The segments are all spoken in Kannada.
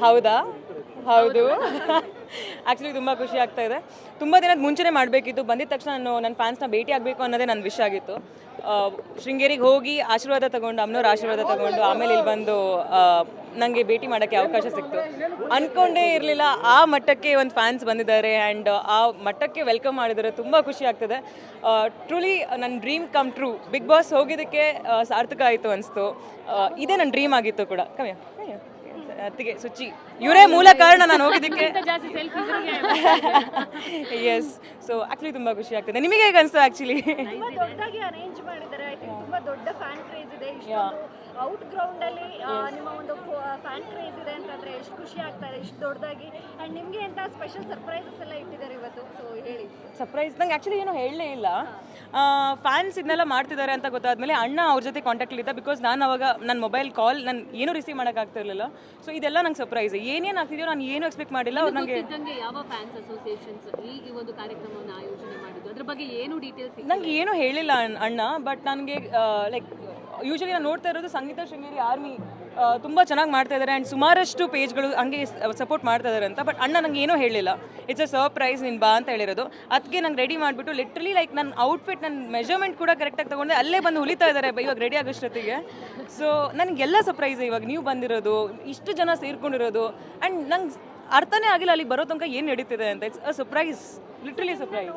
ಹೌದಾ? ಹೌದು. ಆ್ಯಕ್ಚುಲಿ ತುಂಬ ಖುಷಿ ಆಗ್ತಾ ಇದೆ. ತುಂಬ ದಿನದ ಮುಂಚೆನೇ ಮಾಡಬೇಕಿತ್ತು. ಬಂದಿದ ತಕ್ಷಣ ನಾನು ನನ್ನ ಫ್ಯಾನ್ಸ್ನ ಭೇಟಿ ಆಗಬೇಕು ಅನ್ನೋದೇ ನನ್ನ ವಿಷಯ ಆಗಿತ್ತು. ಶೃಂಗೇರಿಗೆ ಹೋಗಿ ಆಶೀರ್ವಾದ ತಗೊಂಡು ಅಮ್ಮನವ್ರ ಆಶೀರ್ವಾದ ತಗೊಂಡು, ಆಮೇಲೆ ಇಲ್ಲಿ ಬಂದು ನನಗೆ ಭೇಟಿ ಮಾಡೋಕ್ಕೆ ಅವಕಾಶ ಸಿಕ್ತು. ಅಂದ್ಕೊಂಡೇ ಇರಲಿಲ್ಲ. ಆ ಮಟ್ಟಕ್ಕೆ ಒಂದು ಫ್ಯಾನ್ಸ್ ಬಂದಿದ್ದಾರೆ ಆ್ಯಂಡ್ ಆ ಮಟ್ಟಕ್ಕೆ ವೆಲ್ಕಮ್ ಮಾಡಿದರೆ ತುಂಬ ಖುಷಿ ಆಗ್ತದೆ. ಟ್ರೂಲಿ ನನ್ನ dream come true Bigg Boss ಹೋಗಿದ್ದಕ್ಕೆ ಸಾರ್ಥಕ ಆಯಿತು ಅನಿಸ್ತು. ಇದೇ ನನ್ನ ಡ್ರೀಮ್ ಆಗಿತ್ತು ಕೂಡ. ಕಮ್ಮಿ ಅತ್ತಿಗೆ, ಸುಚ್ಚಿ. ಇವರೇ ಮೂಲ ಕಾರಣ ನಾನು ಹೋಗಿದ್ದಕ್ಕೆ. ಎಸ್ ಸೊ ಆಕ್ಚುಲಿ ತುಂಬಾ ಖುಷಿ ಆಗ್ತದೆ. ನಿಮಗೆ ಹೇಗೆ ಅನಿಸ್ತು ಆಕ್ಚುಲಿ ತುಂಬಾ ದೊಡ್ಡದಾಗಿ ಅರೇಂಜ್ ಮಾಡಿದ್ದಾರೆ. ಐ ಥಿಂಕ್ ತುಂಬಾ ದೊಡ್ಡ ಫ್ಯಾನ್ ಕ್ರೇಜ್ ಇದೆ. ಇಷ್ಟೊಂದು ಔಟ್ ಗ್ರೌಂಡ್ ಅಲ್ಲಿ ನಿಮ್ಮ ಒಂದು ಫ್ಯಾನ್ ಕ್ರೇಜ್ ಇದೆ ಅಂತಂದ್ರೆ ಎಷ್ಟು ಖುಷಿ ಆಗ್ತಾರೆ ಎಷ್ಟು ದೊಡ್ಡದಾಗಿ. ಅಂಡ್ ನಿಮ್ಗೆ ಅಂತ ಸ್ಪೆಷಲ್ ಸರ್ಪ್ರೈಸಸ್ ಎಲ್ಲ ಇಟ್ಟಿದ್ದಾರೆ ಇವತ್ತು? ಸೊ ಹೇಳಿ. ಸರ್ಪ್ರೈಸ್ ನಂಗೆ ಆಕ್ಚುಲಿ ಏನು ಹೇಳಲೇ ಇಲ್ಲ. ಫ್ಯಾನ್ಸ್ ಇದನ್ನೆಲ್ಲ ಮಾಡ್ತಿದ್ದಾರೆ ಅಂತ ಗೊತ್ತಾದ್ಮೇಲೆ ಅಣ್ಣ ಅವ್ರ ಜೊತೆ ಕಾಂಟ್ಯಾಕ್ಟಲ್ಲಿದ್ದ ಬಿಕಾಸ್ ನಾನು ಅವಾಗ ನನ್ನ ಮೊಬೈಲ್ ಕಾಲ್ ನಾನು ಏನೂ ರಿಸೀವ್ ಮಾಡೋಕ್ಕಾಗ್ತಿರ್ಲಿಲ್ಲ ಸೊ ಇದೆಲ್ಲ ನಂಗೆ ಸರ್ಪ್ರೈಸ್ ಏನೇನು ಆಗ್ತಿದೆಯೋ ನಾನು ಏನು ಎಕ್ಸ್ಪೆಕ್ಟ್ ಮಾಡಿಲ್ಲ. ಅವ್ರು ನನಗೆ ಯಾವ ಫ್ಯಾನ್ಸ್ ಅಸೋಸಿಯೇಷನ್ಸ್ ಈ ಈ ಒಂದು ಕಾರ್ಯಕ್ರಮವನ್ನು ಆಯೋಜನೆ ಮಾಡಿದ್ದು? ಅದ್ರ ಬಗ್ಗೆ ಏನು ಡೀಟೇಲ್ಸ್ ನಂಗೆ ಏನೂ ಹೇಳಿಲ್ಲ ಅಣ್- ಅಣ್ಣ ಬಟ್ ನನಗೆ ಲೈಕ್ ಯೂಶಲಿ ನಾನು ನೋಡ್ತಾ ಇರೋದು ಸಂಗೀತ ಶೃಂಗೇರಿ ಆರ್ಮಿ ತುಂಬ ಚೆನ್ನಾಗಿ ಮಾಡ್ತಾ ಇದ್ದಾರೆ ಆ್ಯಂಡ್ ಸುಮಾರಷ್ಟು ಪೇಜ್ಗಳು ಹಂಗೆ ಸಪೋರ್ಟ್ ಮಾಡ್ತಾ ಇದ್ದಾರೆ ಅಂತ ಬಟ್ ಅಣ್ಣ ನಂಗೆ ಏನೂ ಹೇಳಿಲ್ಲ. ಇಟ್ಸ್ ಅ ಸರ್ಪ್ರೈಸ್ ನಿನ್ ಬಾ ಅಂತ ಹೇಳಿರೋದು. ಅದಕ್ಕೆ ನಂಗೆ ರೆಡಿ ಮಾಡಿಬಿಟ್ಟು ಲಿಟ್ರಲಿ ಲೈಕ್ ನನ್ನ ಔಟ್ಫಿಟ್ ನನ್ನ ಮೆಜರ್ಮೆಂಟ್ ಕೂಡ ಕರೆಕ್ಟಾಗಿ ತೊಗೊಂಡೆ. ಅಲ್ಲೇ ಬಂದು ಉಳಿತಾ ಇದ್ದಾರೆ ಇವಾಗ ರೆಡಿ ಆಗೋಷ್ಟೊತ್ತಿಗೆ ಸೊ ನನಗೆಲ್ಲ ಸರ್ಪ್ರೈಸ್ ಇವಾಗ ನೀವು ಬಂದಿರೋದು, ಇಷ್ಟು ಜನ ಸೇರ್ಕೊಂಡಿರೋದು ಆ್ಯಂಡ್ ನಂಗೆ ಅರ್ಥನೇ ಆಗಿಲ್ಲ ಅಲ್ಲಿ ಬರೋ ತನಕ ಏನು ನಡೀತಿದೆ ಅಂತ. It's a surprise literally surprise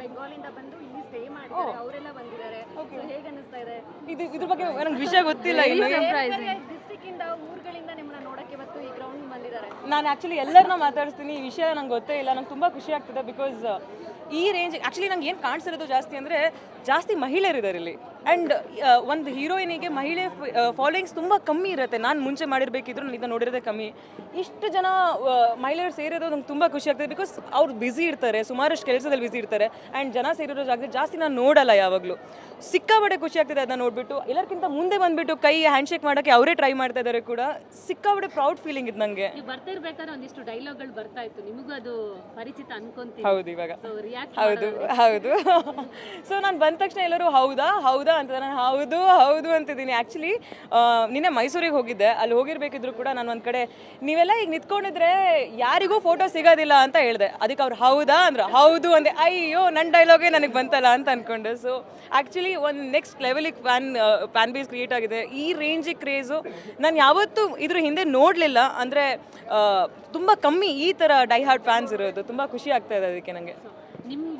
ಬೆಂಗಾಲಿಂದ ಬಂದು ಇಲ್ಲಿ ಸ್ಟೇ ಮಾಡಿದ್ದಾರೆ ಅವರೆಲ್ಲ ಬಂದಿದ್ದಾರೆ. ಸೊ ಹೇಗೆ ಅನಿಸ್ತಾ ಇದೆ? ಇದು ಇದ್ರ ಬಗ್ಗೆ ನನಗೆ ವಿಷಯ ಗೊತ್ತಿಲ್ಲ ಇನ್ನು. ಡಿಸ್ಟ್ರಿಕ್ಟ್ ಇಂದ ಊರುಗಳಿಂದ ನಿಮ್ಮನ್ನ ನೋಡಕ್ಕೆ ಇವತ್ತು ಈ ಗ್ರೌಂಡ್ ಬಂದಿದ್ದಾರೆ. ನಾನು ಆಕ್ಚುಲಿ ಎಲ್ಲರನ್ನ ಮಾತಾಡಿಸ್ತೀನಿ. ಈ ವಿಷಯ ನಂಗೆ ಗೊತ್ತೇ ಇಲ್ಲ. ನಂಗೆ ತುಂಬಾ ಖುಷಿ ಆಗ್ತಿದೆ ಬಿಕಾಸ್ ಈ ರೇಂಜ್ ಆ್ಯಕ್ಚುಲಿ ನಂಗೆ ಏನು ಕಾಣಿಸಿರೋದು ಜಾಸ್ತಿ ಅಂದರೆ ಜಾಸ್ತಿ ಮಹಿಳೆಯರು ಇದ್ದಾರೆ ಇಲ್ಲಿ ಆ್ಯಂಡ್ ಒಂದು ಹೀರೋಯಿನಿಗೆ ಮಹಿಳೆ ಫಾಲೋಯಿಂಗ್ಸ್ ತುಂಬ ಕಮ್ಮಿ ಇರುತ್ತೆ. ನಾನು ಮುಂಚೆ ಮಾಡಿರಬೇಕಿದ್ರು ನಾನು ಇದನ್ನು ನೋಡಿರೋದೇ ಕಮ್ಮಿ. ಇಷ್ಟು ಜನ ಮಹಿಳೆಯರು ಸೇರಿರೋದು ನಂಗೆ ತುಂಬ ಖುಷಿ ಆಗ್ತದೆ ಬಿಕಾಸ್ ಅವ್ರು ಬ್ಯುಸಿ ಇರ್ತಾರೆ. ಸುಮಾರಷ್ಟು ಕೆಲಸದಲ್ಲಿ ಬ್ಯುಸಿ ಇರ್ತಾರೆ. ಆ್ಯಂಡ್ ಜನ ಸೇರಿರೋ ಜಾಗದಲ್ಲಿ ಜಾಸ್ತಿ ನಾನು ನೋಡಲ್ಲ ಯಾವಾಗಲೂ. ಸಿಕ್ಕಾಬಡೆ ಖುಷಿ ಆಗ್ತದೆ ಅದನ್ನ ನೋಡ್ಬಿಟ್ಟು. ಎಲ್ಲರಿಗಿಂತ ಮುಂದೆ ಬಂದುಬಿಟ್ಟು ಕೈ ಹ್ಯಾಂಡ್ ಶೇಕ್ ಮಾಡೋಕ್ಕೆ ಅವರೇ ಟ್ರೈ ಮಾಡ್ತಾ ಇದ್ದಾರೆ ಕೂಡ. ಸಿಕ್ಕಾಬಡೆ ಪ್ರೌಡ್ ಫೀಲಿಂಗ್ ಇದು ನನಗೆ ಬರ್ತಾ ಇರಬೇಕಾದ್ರೆ ಒಂದಿಷ್ಟು ಡೈಲಾಗ್ಗಳು ಬರ್ತಾ ಇತ್ತು. ನಿಮಗೂ ಅದು ಪರಿಚಿತ ಅನ್ಕೊಂತೀನಿ. ಹೌದು ಇವಾಗ. ಹೌದು ಹೌದು. ಸೊ ನಾನು ಬಂದ ತಕ್ಷಣ ಎಲ್ಲರೂ ಹೌದಾ ಹೌದಾ ಅಂತ ನಾನು ಹೌದು ಹೌದು ಅಂತಿದ್ದೀನಿ. ಆ್ಯಕ್ಚುಲಿ ನಿನ್ನೆ ಮೈಸೂರಿಗೆ ಹೋಗಿದ್ದೆ. ಅಲ್ಲಿ ಹೋಗಿರ್ಬೇಕಿದ್ರು ಕೂಡ ನಾನು ಒಂದು ಕಡೆ ನೀವೆಲ್ಲ ಈಗ ನಿಂತ್ಕೊಂಡಿದ್ರೆ ಯಾರಿಗೂ ಫೋಟೋ ಸಿಗೋದಿಲ್ಲ ಅಂತ ಹೇಳಿದೆ. ಅದಕ್ಕೆ ಅವ್ರು ಹೌದಾ ಅಂದ್ರೆ. ಹೌದು ಅಂದೆ ಅಯ್ಯೋ ನನ್ನ ಡೈಲಾಗೇ ನನಗೆ ಬಂತಲ್ಲ ಅಂತ ಅನ್ಕೊಂಡೆ. ಸೊ ಆ್ಯಕ್ಚುಲಿ ಒಂದು ನೆಕ್ಸ್ಟ್ ಲೆವೆಲಿಗೆ ಫ್ಯಾನ್ ಫ್ಯಾನ್ ಬೇಸ್ ಕ್ರಿಯೇಟ್ ಆಗಿದೆ. ಈ ರೇಂಜಿಗೆ ಕ್ರೇಜು ನಾನು ಯಾವತ್ತೂ ಇದ್ರ ಹಿಂದೆ ನೋಡಲಿಲ್ಲ. ಅಂದರೆ ತುಂಬ ಕಮ್ಮಿ ಈ ಥರ ಡೈ ಹಾರ್ಟ್ ಫ್ಯಾನ್ಸ್ ಇರೋದು. ತುಂಬ ಖುಷಿ ಆಗ್ತಾ ಇದೆ ಅದಕ್ಕೆ ನನಗೆ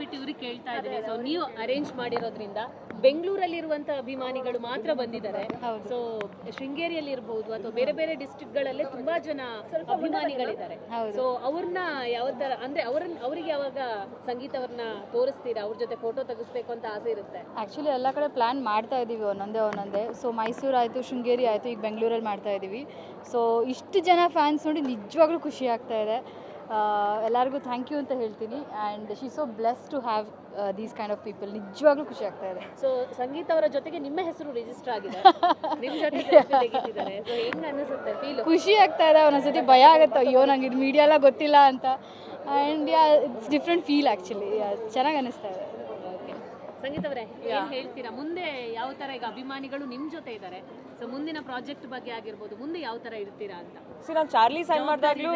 ಬಿಟ್ಟು ಇವ್ರಿಗೆ ಕೇಳ್ತಾ ಇದ್ದೀನಿ ಸೊ ನೀವು ಅರೇಂಜ್ ಮಾಡಿರೋದ್ರಿಂದ ಬೆಂಗಳೂರಲ್ಲಿರುವಂತಹ ಅಭಿಮಾನಿಗಳು ಮಾತ್ರ ಬಂದಿದ್ದಾರೆ. ಸೊ ಶೃಂಗೇರಿಯಲ್ಲಿ ಇರಬಹುದು ಅಥವಾ ಬೇರೆ ಬೇರೆ ಡಿಸ್ಟ್ರಿಕ್ಟ್ ಗಳಲ್ಲೇ ತುಂಬಾ ಜನ ಅಭಿಮಾನಿಗಳಿದ್ದಾರೆ. ಸೊ ಅವ್ರನ್ನ ಯಾವ ತರ ಅಂದ್ರೆ ಅವ್ರನ್ನ ಅವರಿಗೆ ಯಾವಾಗ ಸಂಗೀತವನ್ನ ತೋರಿಸ್ತೀರಾ? ಅವ್ರ ಜೊತೆ ಫೋಟೋ ತೆಗಿಸ್ಬೇಕು ಅಂತ ಆಸೆ ಇರುತ್ತೆ? ಆಕ್ಚುಲಿ ಎಲ್ಲ ಕಡೆ ಪ್ಲಾನ್ ಮಾಡ್ತಾ ಇದೀವಿ ಒಂದೊಂದೇ ಒಂದೊಂದೇ. ಸೊ ಮೈಸೂರು ಆಯ್ತು ಶೃಂಗೇರಿ ಆಯ್ತು ಈಗ ಬೆಂಗಳೂರಲ್ಲಿ ಮಾಡ್ತಾ ಇದೀವಿ ಸೊ ಇಷ್ಟು ಜನ ಫ್ಯಾನ್ಸ್ ನೋಡಿ ನಿಜವಾಗ್ಲೂ ಖುಷಿ ಆಗ್ತಾ ಇದೆ. ಎಲ್ಲರಿಗೂ ಥ್ಯಾಂಕ್ ಯು ಅಂತ ಹೇಳ್ತೀನಿ. And she so bless to have these kind of people ನಿಜವಾಗ್ಲೂ ಖುಷಿ ಆಗ್ತಾ ಇದೆ. ಸೊ ಸಂಗೀತ ಅವರ ಜೊತೆಗೆ ನಿಮ್ಮ ಹೆಸರು ರಿಜಿಸ್ಟರ್ ಆಗಿದೆ. ಜೊತೆ ಖುಷಿ ಆಗ್ತಾ ಇದೆ ಒಂದೊಂದ್ಸತಿ ಭಯ ಆಗುತ್ತೆ. ಅಯ್ಯೋ ನಂಗೆ ಇದು ಮೀಡಿಯಾ ಎಲ್ಲ ಗೊತ್ತಿಲ್ಲ ಅಂತ. And yeah it's different feel actually ಚೆನ್ನಾಗಿ ಅನ್ನಿಸ್ತಾ ಇದೆ. ಸಂಗೀತ ಅವರೇ ಏನ್ ಹೇಳ್ತೀರಾ? ಮುಂದೆ ಯಾವ ತರ ಈಗ ಅಭಿಮಾನಿಗಳು ನಿಮ್ ಜೊತೆ ಇದ್ದಾರೆ ಸೊ ಮುಂದಿನ ಪ್ರಾಜೆಕ್ಟ್ ಬಗ್ಗೆ ಆಗಿರ್ಬೋದು ಮುಂದೆ ಯಾವ ತರ ಇರ್ತೀರಾ ಅಂತ? ಸೊ ನಾನು ಚಾರ್ಲಿ ಸೈನ್ ಮಾಡಿದಾಗ್ಲೂ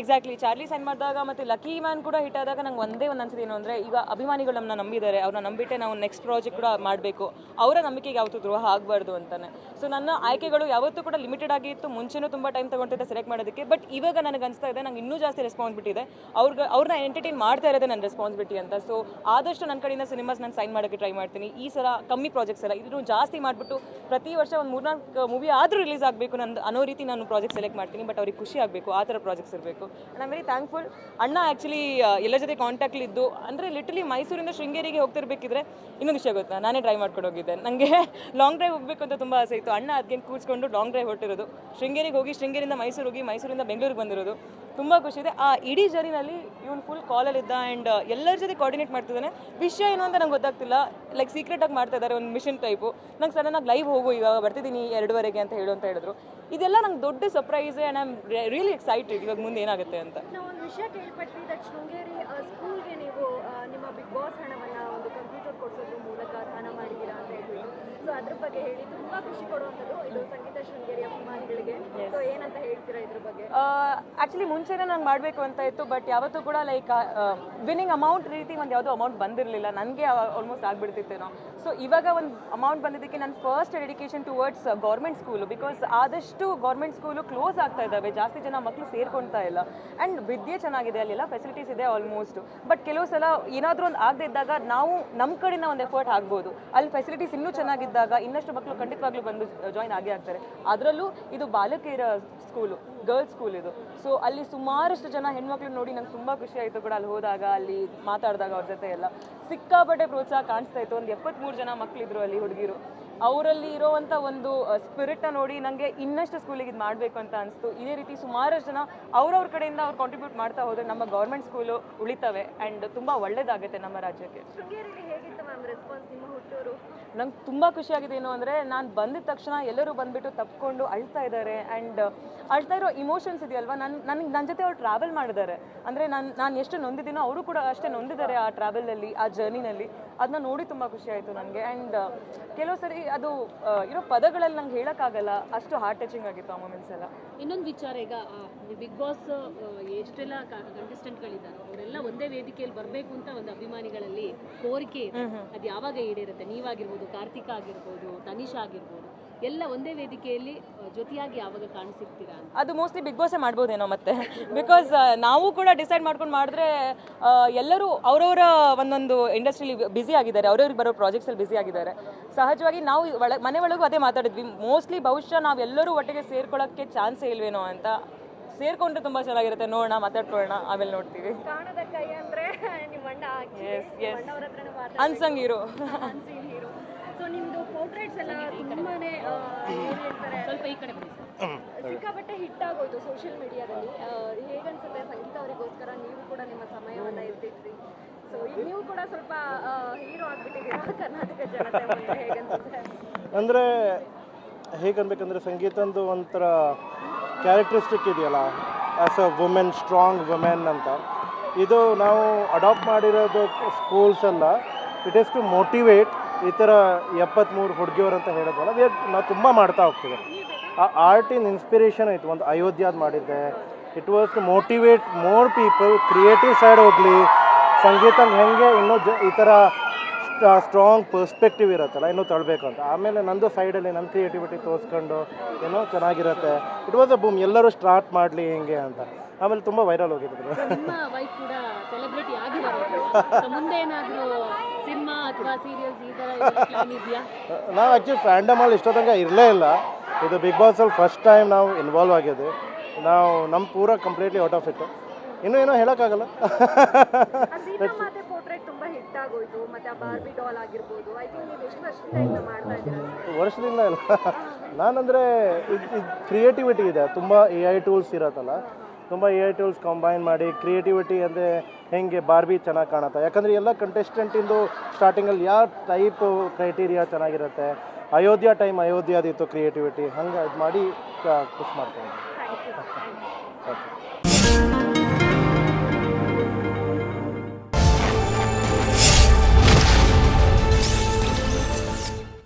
ಎಕ್ಸಾಕ್ಟ್ಲಿ ಚಾರ್ಲಿ ಸೈನ್ ಮಾಡಿದಾಗ ಮತ್ತೆ ಲಕ್ಕಿ ಮ್ಯಾನ್ ಕೂಡ ಹಿಟ್ ಆದಾಗ ನಂಗೆ ಒಂದೇ ಒಂದು ಅನ್ಸಿದೆ ಏನು ಅಂದರೆ ಈಗ ಅಭಿಮಾನಿಗಳು ನಮ್ಮನ್ನ ನಂಬಿದ್ದಾರೆ ಅವ್ರನ್ನ ನಂಬಿಟ್ಟೆ ನಾವು ನೆಕ್ಸ್ಟ್ ಪ್ರಾಜೆಕ್ಟ್ ಕೂಡ ಮಾಡಬೇಕು. ಅವರ ನಂಬಿಕೆಗೆ ಯಾವತ್ತೂ ದ್ರೋಹ ಆಗಬಾರ್ದು ಅಂತಾನೆ. ಸೊ ನನ್ನ ಆಯ್ಕೆಗಳು ಯಾವತ್ತೂ ಕೂಡ ಲಿಮಿಟೆಡ್ ಆಗಿತ್ತು ಮುಂಚೆನೂ ತುಂಬ ಟೈಮ್ ತಗೊಂಡಿದ್ದೆ ಸೆಲೆಕ್ಟ್ ಮಾಡೋದಕ್ಕೆ ಬಟ್ ಇವಾಗ ನನಗೆ ಅನಿಸ್ತಾ ಇದೆ ನಂಗೆ ಇನ್ನೂ ಜಾಸ್ತಿ ರೆಸ್ಪಾನ್ಸಿಬಿಲಿಟಿ ಇದೆ. ಅವ್ರಿಗೆ ಅವ್ರನ್ನ ಎಂಟರ್ಟೈನ್ ಮಾಡ್ತಾ ಇರೋದೇ ನನ್ನ ರೆಸ್ಪಾನ್ಸಿಬಿಲಿಟಿ ಅಂತ. ಸೊ ಆದಷ್ಟು ನನ್ನ ಕಡೆಯಿಂದ ಸಿನಿಮಾಸ್ ನಾನು ಸೈನ್ ಮಾಡೋಕ್ಕೆ ಟ್ರೈ ಮಾಡ್ತೀನಿ. ಈ ಸಲ ಕಮ್ಮಿ ಪ್ರಾಜೆಕ್ಟ್ಸ್ ಎಲ್ಲ ಇದನ್ನು ಜಾಸ್ತಿ ಮಾಡಿಬಿಟ್ಟು ಪ್ರತಿ ವರ್ಷ ಒಂದು ಮೂರ್ನಾಲ್ಕು ಮೂವಿ ಆದರೂ ರಿಲೀಸ್ ಆಗಬೇಕು ನಂದು ಅನ್ನೋ ರೀತಿ ನಾನು ಪ್ರಾಜೆಕ್ಟ್ ಸೆಲೆಕ್ಟ್ ಮಾಡ್ತೀನಿ. ಬಟ್ ಅವ್ರಿಗೆ ಖುಷಿ ಆಗಬೇಕು, ಆ ಥರ ಪ್ರಾಜೆಕ್ಟ್ಸ್ ಇರಬೇಕು. ಆ್ಯಂಡ್ ವೆರಿ ಥ್ಯಾಂಕ್ಫುಲ್ ಅಣ್ಣ ಆ್ಯಕ್ಚುಲಿ ಎಲ್ಲ ಜೊತೆ ಕಾಂಟ್ಯಾಕ್ಟ್ಲಿ ಇದ್ದು, ಅಂದರೆ ಲಿಟ್ರಲಿ ಮೈಸೂರಿಂದ ಶೃಂಗೇರಿಗೆ ಹೋಗ್ತಿರ್ಬೇಕಿದ್ರೆ ಇನ್ನೊಂದು ವಿಷಯ ಗೊತ್ತಾ? ನಾನೇ ಡ್ರೈವ್ ಮಾಡ್ಕೊಂಡು ಹೋಗಿದ್ದೆ. ನನಗೆ ಲಾಂಗ್ ಡ್ರೈವ್ ಹೋಗಬೇಕು ಅಂತ ತುಂಬ ಆಸೆ ಇತ್ತು. ಅಣ್ಣ ಅದಕ್ಕೆ ಕೂರಿಸ್ಕೊಂಡು ಲಾಂಗ್ ಡ್ರೈವ್ ಹೊರಟಿರೋದು. ಶೃಂಗೇರಿಗೆ ಹೋಗಿ, ಶೃಂಗೇರಿಂದ ಮೈಸೂರು ಹೋಗಿ, ಮೈಸೂರಿಂದ ಬೆಂಗಳೂರಿಗೆ ಬಂದಿರೋದು. ತುಂಬ ಖುಷಿ ಇದೆ. ಆ ಇಡೀ ಜರ್ನಿನಲ್ಲಿ ಇವನು ಫುಲ್ ಕಾಲಲ್ಲಿದ್ದ ಆ್ಯಂಡ್ ಎಲ್ಲರ ಜೊತೆ ಕೋಆರ್ಡಿನೇಟ್ ಮಾಡ್ತಿದ್ದಾನೆ. ವಿಷಯ ಏನು ಅಂತ ನಂಗೆ ಗೊತ್ತಾಗ್ತಿಲ್ಲ. ಲೈಕ್ ಸೀಕ್ರೆಟ್ ಆಗಿ ಮಾಡ್ತಾ ಇದ್ದಾರೆ ಒಂದು ಮಿಷನ್ ಟೈಪು ನಂಗೆ ಆಗಿ ಲೈವ್ ಹೋಗು, ಇವಾಗ ಬರ್ತಿದ್ದೀನಿ ಎರಡುವರೆಗೆ ಅಂತ ಹೇಳು ಅಂತ ಹೇಳಿದ್ರು. ಇದೆಲ್ಲ ನಂಗೆ ದೊಡ್ಡ surprise and I am really excited ಇವಾಗ ಮುಂದೆ ಏನಾಗುತ್ತೆ ಅಂತ. ನಾವು ಒಂದು ವಿಷಯ ಕೇಳ್ಪಟ್ವಿ, ದಟ್ ಶೃಂಗೇರಿ ಸ್ಕೂಲ್ಗೆ ನೀವು ನಿಮ್ಮ ಬಿಗ್ ಬಾಸ್ ಹಣವನ್ನ ಒಂದು ಕಂಪ್ಯೂಟರ್ ಕೊಡಿಸೋದ್ರ ಮೂಲಕ ದಾನ ಮಾಡಿದ್ದೀರಾ ಅಂತ ಹೇಳ್ಬಿಟ್ಟು ಸೊ ಅದ್ರ ಬಗ್ಗೆ ಹೇಳಿ, ತುಂಬಾ ಖುಷಿ ಕೊಡುವಂಥದ್ದು ಇದು ಸಂಗೀತ ಶೃಂಗೇರಿ ಅಭಿಮಾನಿಗಳಿಗೆ. ಸೊ ಏನಂತ ಹೇಳ್ತೀರಾ ಇದ್ರ ಬಗ್ಗೆ? ಆಕ್ಚುಲಿ ಮುಂಚೆನೇ ನಾನು ಮಾಡಬೇಕು ಅಂತ ಇತ್ತು ಬಟ್ ಯಾವತ್ತೂ ಕೂಡ ಲೈಕ್ ವಿನ್ನಿಂಗ್ ಅಮೌಂಟ್ ರೀತಿ ಒಂದು ಯಾವುದೋ ಅಮೌಂಟ್ ಬಂದಿರಲಿಲ್ಲ. ನನಗೆ ಆಲ್ಮೋಸ್ಟ್ ಆಗ್ಬಿಡ್ತಿತ್ತೇನೋ. ಸೊ ಇವಾಗ ಒಂದು ಅಮೌಂಟ್ ಬಂದಿದ್ದಕ್ಕೆ ನನ್ನ first dedication towards government school because ಆದಷ್ಟು ಗೌರ್ಮೆಂಟ್ ಸ್ಕೂಲು ಕ್ಲೋಸ್ ಆಗ್ತಾ ಇದ್ದಾವೆ. ಜಾಸ್ತಿ ಜನ ಮಕ್ಕಳು ಸೇರ್ಕೊಳ್ತಾ ಇಲ್ಲ. ಆ್ಯಂಡ್ ವಿದ್ಯೆ ಚೆನ್ನಾಗಿದೆ, ಅಲ್ಲೆಲ್ಲ ಫೆಸಿಲಿಟೀಸ್ ಇದೆ ಆಲ್ಮೋಸ್ಟ್ ಬಟ್ ಕೆಲವು ಸಲ ಏನಾದರೂ ಒಂದು ಆಗದೆ ಇದ್ದಾಗ ನಾವು ನಮ್ಮ ಕಡೆಯಿಂದ ಒಂದು ಎಫರ್ಟ್ ಆಗ್ಬೋದು. ಅಲ್ಲಿ ಫೆಸಿಲಿಟೀಸ್ ಇನ್ನೂ ಚೆನ್ನಾಗಿದ್ದಾಗ ಇನ್ನಷ್ಟು ಮಕ್ಕಳು ಖಂಡಿತವಾಗ್ಲೂ ಬಂದು ಜಾಯ್ನ್ ಆಗೇ ಆಗ್ತಾರೆ. ಅದರಲ್ಲೂ ಇದು ಬಾಲಕಿಯರ ಸ್ಕೂಲು ಗರ್ಲ್ಸ್ ಸ್ಕೂಲ್ ಇದು. ಸೊ ಅಲ್ಲಿ ಸುಮಾರಷ್ಟು ಜನ ಹೆಣ್ಮಕ್ಳು ನೋಡಿ ನಂಗೆ ತುಂಬ ಖುಷಿ ಆಯಿತು ಕೂಡ ಅಲ್ಲಿ ಹೋದಾಗ, ಅಲ್ಲಿ ಮಾತಾಡಿದಾಗ ಅವ್ರ ಜೊತೆ ಎಲ್ಲ. ಸಿಕ್ಕಾಪಟ್ಟೆ ಪ್ರೋತ್ಸಾಹ ಕಾಣಿಸ್ತಾ ಇತ್ತು. ಒಂದು ಎಪ್ಪತ್ತ್ಮೂರು ಜನ ಮಕ್ಕಳಿದ್ರು ಅಲ್ಲಿ ಹುಡುಗಿರು. ಅವರಲ್ಲಿ ಇರೋವಂಥ ಒಂದು ಸ್ಪಿರಿಟ್ನ ನೋಡಿ ನನಗೆ ಇನ್ನಷ್ಟು ಸ್ಕೂಲಿಗೆ ಇದು ಮಾಡಬೇಕು ಅಂತ ಅನಿಸ್ತು. ಇದೇ ರೀತಿ ಸುಮಾರು ಜನ ಅವ್ರವ್ರ ಕಡೆಯಿಂದ ಅವ್ರು ಕಾಂಟ್ರಿಬ್ಯೂಟ್ ಮಾಡ್ತಾ ಹೋದರೆ ನಮ್ಮ ಗೌರ್ಮೆಂಟ್ ಸ್ಕೂಲು ಉಳಿತವೆ ಆ್ಯಂಡ್ ತುಂಬ ಒಳ್ಳೆಯದಾಗುತ್ತೆ ನಮ್ಮ ರಾಜ್ಯಕ್ಕೆ. ನಂಗೆ ತುಂಬ ಖುಷಿಯಾಗಿದೆ ಏನು ಅಂದರೆ ನಾನು ಬಂದಿದ ತಕ್ಷಣ ಎಲ್ಲರೂ ಬಂದುಬಿಟ್ಟು ತಪ್ಕೊಂಡು ಅಳ್ತಾ ಇದ್ದಾರೆ ಆ್ಯಂಡ್ ಅಳ್ತಾ ಇರೋ ಇಮೋಷನ್ಸ್ ಇದೆಯಲ್ವಾ? ನನ್ನ ನನಗೆ ನನ್ನ ಜೊತೆ ಅವ್ರು ಟ್ರಾವೆಲ್ ಮಾಡಿದ್ದಾರೆ ಅಂದರೆ ನಾನು ನಾನು ಎಷ್ಟು ನೊಂದಿದ್ದೀನೋ ಅವರು ಕೂಡ ಅಷ್ಟೇ ನೊಂದಿದ್ದಾರೆ ಆ ಟ್ರಾವೆಲಲ್ಲಿ ಆ ಜರ್ನಿನಲ್ಲಿ ಅದನ್ನ ನೋಡಿ ತುಂಬ ಖುಷಿ ಆಯಿತು ನನಗೆ ಆ್ಯಂಡ್ ಕೆಲವು ಸರಿ ಅದು ಇರೋ ಪದಗಳಲ್ಲಿ ನಂಗೆ ಹೇಳೋಕ್ಕಾಗಲ್ಲ. ಅಷ್ಟು ಹಾರ್ಟ್ ಟಚಿಂಗ್ ಆಗಿತ್ತು ಆ ಮೊಮೆಂಟ್ಸ್ ಎಲ್ಲ. ಇನ್ನೊಂದು ವಿಚಾರ ಈಗ ಬಿಗ್ ಬಾಸ್ ಎಷ್ಟೆಲ್ಲ ಕಂಟೆಸ್ಟೆಂಟ್ಗಳಿದ್ದಾರೆ ಅವರೆಲ್ಲ ಒಂದೇ ವೇದಿಕೆಯಲ್ಲಿ ಬರಬೇಕು ಅಂತ ಒಂದು ಅಭಿಮಾನಿಗಳಲ್ಲಿ ಕೋರಿಕೆ ಇದೆ. ಅದು ಯಾವಾಗ ಈಡೇರುತ್ತೆ? ನೀವಾಗಿರ್ಬೋದು ಕಾರ್ತಿಕ ಆಗಿರ್ಬೋದು ತನಿಷಾ ಆಗಿರ್ಬೋದು. ಎಲ್ಲ ಒಂದೇ ವೇದಿಕೆಯಲ್ಲಿ ಜೊತೆಯಾಗಿ ಯಾವಾಗ ಕಾಣಿಸಿರ್ತೀರಾ ಅಂತ. ಅದು ಮೋಸ್ಟ್ಲಿ ಬಿಗ್ ಬಾಸೇ ಮಾಡ್ಬೋದೇನೋ ಮತ್ತೆ. ಬಿಕಾಸ್ ನಾವು ಕೂಡ ಡಿಸೈಡ್ ಮಾಡ್ಕೊಂಡು ಮಾಡಿದ್ರೆ ಎಲ್ಲರೂ ಅವರವರ ಒಂದೊಂದು ಇಂಡಸ್ಟ್ರಿಲಿ ಬ್ಯುಸಿ ಆಗಿದ್ದಾರೆ ಅವ್ರವ್ರಿಗೆ ಬರೋ ಪ್ರಾಜೆಕ್ಟ್ಸಲ್ಲಿ ಬ್ಯುಸಿ ಆಗಿದ್ದಾರೆ. ಸಹಜವಾಗಿ ನಾವು ಒಳ ಮನೆ ಒಳಗೂ ಅದೇ ಮಾತಾಡಿದ್ವಿ. ಮೋಸ್ಟ್ಲಿ ಬಹುಶಃ ನಾವೆಲ್ಲರೂ ಒಟ್ಟಿಗೆ ಸೇರ್ಕೊಳ್ಳೋಕ್ಕೆ ಚಾನ್ಸೇ ಇಲ್ವೇನೋ ಅಂತ. ಸೇರ್ಕೊಂಡ್ರೆ ತುಂಬಾ ಚೆನ್ನಾಗಿರುತ್ತೆ. ನೋಡೋಣ ಮಾತಾಡ್ಕೊಳ್ಳೋಣ ಆಮೇಲೆ ನೋಡ್ತೀವಿ. ಕಾಣದ ಸೊ ನಿಮ್ದು ಪೋರ್ಟ್ರೇಟ್ಸ್ ಎಲ್ಲ ತುಂಬಾನೇ ಏನ್ ಹೇಳ್ತಾರೆ ಸ್ವಲ್ಪ ಈ ಕಡೆ ಬನ್ನಿ ಸರ್. ಸಿಕ್ಕಾಪಟ್ಟೆ ಹಿಟ್ ಆಗೋಯ್ತು ಸೋಷಿಯಲ್ ಮೀಡಿಯಾದಲ್ಲಿ ಹೇಗನ್ಸುತ್ತೆ ಸಂಗೀತ ಅವರಿಗೋಸ್ಕರ? ನೀವು ಕೂಡ ನಿಮ್ಮ ಸಮಯವನ್ನ ಇರ್ತಿದ್ರಿ. ಸೊ ಈಗ ನೀವು ಕೂಡ ಸ್ವಲ್ಪ ಹೀರೋ ಆಗ್ಬಿಟ್ಟಿದ್ದೀರಾ ಕರ್ನಾಟಕ ಜನತೆ ಹೇಗನ್ಸುತ್ತೆ? ಅಂದರೆ ಹೇಗನ್ಬೇಕಂದ್ರೆ ಸಂಗೀತಂದು ಒಂಥರ ಕ್ಯಾರೆಕ್ಟರಿಸ್ಟಿಕ್ ಇದೆಯಲ್ಲ? As a women strong women ಅಂತ. ಇದು ನಾವು ಅಡಾಪ್ಟ್ ಮಾಡಿರೋದು ಸ್ಕೂಲ್ಸ್ ಅಲ್ಲ. ಇಟ್ ಈಸ್ ಟು ಮೋಟಿವೇಟ್ ಈ ಥರ ಎಪ್ಪತ್ತ್ಮೂರು ಹುಡುಗಿಯರು ಅಂತ ಹೇಳೋದಲ್ಲ ವಿ ನಾವು ತುಂಬ ಮಾಡ್ತಾ ಹೋಗ್ತೀವಿ ಆ ಆರ್ಟ್ ಇನ್ ಇನ್ಸ್ಪಿರೇಷನ್ ಆಯಿತು ಒಂದು ಅಯೋಧ್ಯಾದ ಮಾಡಿದ್ದೆ. It was to motivate more people creative side ಹೋಗಲಿ ಸಂಗೀತ ಹೆಂಗೆ ಇನ್ನೂ ಜ ಈ ಥರ ಸ್ಟ್ರಾಂಗ್ ಪರ್ಸ್ಪೆಕ್ಟಿವ್ ಇರುತ್ತಲ್ಲ ಇನ್ನೂ ತಳ್ಬೇಕು ಅಂತ. ಆಮೇಲೆ ನಂದು ಸೈಡಲ್ಲಿ ನನ್ನ ಕ್ರಿಯೇಟಿವಿಟಿ ತೋರಿಸ್ಕೊಂಡು ಏನೋ ಚೆನ್ನಾಗಿರುತ್ತೆ. ಇಟ್ ವಾಸ್ ಅ ಬೂಮ್ ಎಲ್ಲರೂ ಸ್ಟಾರ್ಟ್ ಮಾಡಲಿ ಹೆಂಗೆ ಅಂತ. ಆಮೇಲೆ ತುಂಬ ವೈರಲ್ ಹೋಗಿದ್ರು. ಸಿನಿಮಾ ಅಥವಾ ಸೀರಿಯಲ್ಸ್ ಈ ಥರ ಇದೆಯಾ? ನಾವು ಆ್ಯಕ್ಚುಲಿ ಫ್ಯಾಂಡಮಲ್ಲಿ ಇಷ್ಟೋ ತನಕ ಇರಲೇ ಇಲ್ಲ. ಇದು ಬಿಗ್ ಬಾಸಲ್ಲಿ ಫಸ್ಟ್ ಟೈಮ್ ನಾವು ಇನ್ವಾಲ್ವ್ ಆಗಿದ್ದೆ. ನಾವು ನಮ್ಮ ಪೂರ ಕಂಪ್ಲೀಟ್ಲಿ ಔಟ್ ಆಫ್ ಇಟ್ ಇನ್ನೂ ಏನೋ ಹೇಳೋಕ್ಕಾಗಲ್ಲ. ವರ್ಷದಿಂದ ಇಲ್ಲ. ನಾನಂದರೆ ಇದು ಕ್ರಿಯೇಟಿವಿಟಿ ಇದೆ. ತುಂಬ ಎ ಐ ಟೂಲ್ಸ್ ಇರತ್ತಲ್ಲ. ತುಂಬ ಎ ಟೂಲ್ಸ್ ಕಂಬೈನ್ ಮಾಡಿ ಕ್ರಿಯೇಟಿವಿಟಿ ಅಂದರೆ ಹೆಂಗೆ ಬಾರ್ಬಿ ಚೆನ್ನಾಗಿ ಕಾಣುತ್ತೆ. ಯಾಕಂದರೆ ಎಲ್ಲ ಕಂಟೆಸ್ಟೆಂಟಿಂದು ಸ್ಟಾರ್ಟಿಂಗಲ್ಲಿ ಯಾವ ಟೈಪ್ ಕ್ರೈಟೀರಿಯಾ ಚೆನ್ನಾಗಿರುತ್ತೆ. ಅಯೋಧ್ಯ ಟೈಮ್ ಅಯೋಧ್ಯದಿತ್ತು ಕ್ರಿಯೇಟಿವಿಟಿ ಹಂಗೆ ಇದು ಮಾಡಿ ಖುಷಿ ಮಾಡ್ತೀನಿ